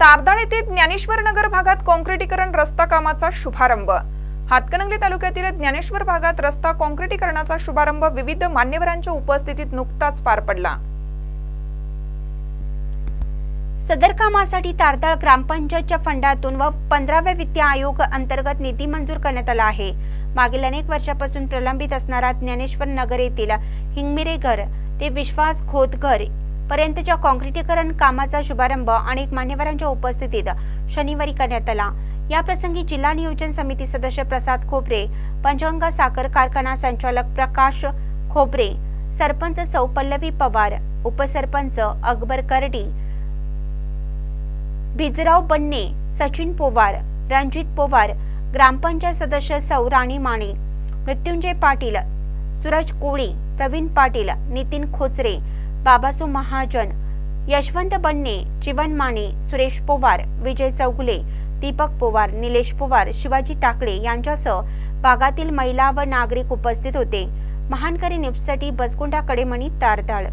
तारदाळ येथे ज्ञानेश्वर नगर भागात काँक्रिटीकरण रस्ता कामाचा शुभारंभ. हातकणंगले तालुक्यातील ज्ञानेश्वर भागात रस्ता काँक्रिटीकरणाचा शुभारंभ विविध मान्यवरांच्या उपस्थितीत नुकताच पार पडला. सदर कामासाठी तारदाळ ग्रामपंचायतच्या फंडातून व पंधराव्या वित्त आयोग अंतर्गत निधी मंजूर करण्यात आला आहे. मागील अनेक वर्षापासून प्रलंबित असणारा ज्ञानेश्वर नगर येथील हिंगमिरे घर ते विश्वास खोतघर पर्यंतच्या काँक्रिटीकरण कामाचा शुभारंभ अनेक मान्यवरांच्या उपस्थितीत शनिवारी करण्यात आला. या प्रसंगी जिल्हा नियोजन समिती सदस्य प्रसाद खोबरे पंचगंगा साखर कारखाना संचालक प्रकाश खोबरे सरपंच सौ पल्लवी पवार उपसरपंच अकबर करडी भिजराव बन्ने सचिन पोवार रणजित पोवार ग्रामपंचायत सदस्य सौ राणी माने मृत्युंजय पाटील सूरज कोळी प्रवीण पाटील नितीन खोचरे बाबासू महाजन यशवंत बन्ने जीवन माने सुरेश पोवार विजय चौगुले दीपक पोवार निलेश पोवार शिवाजी टाकळे यांच्यासह भागातील महिला व नागरिक उपस्थित होते. महानकरी निपसाठी बसकुंडा कडेमणी तारदाळ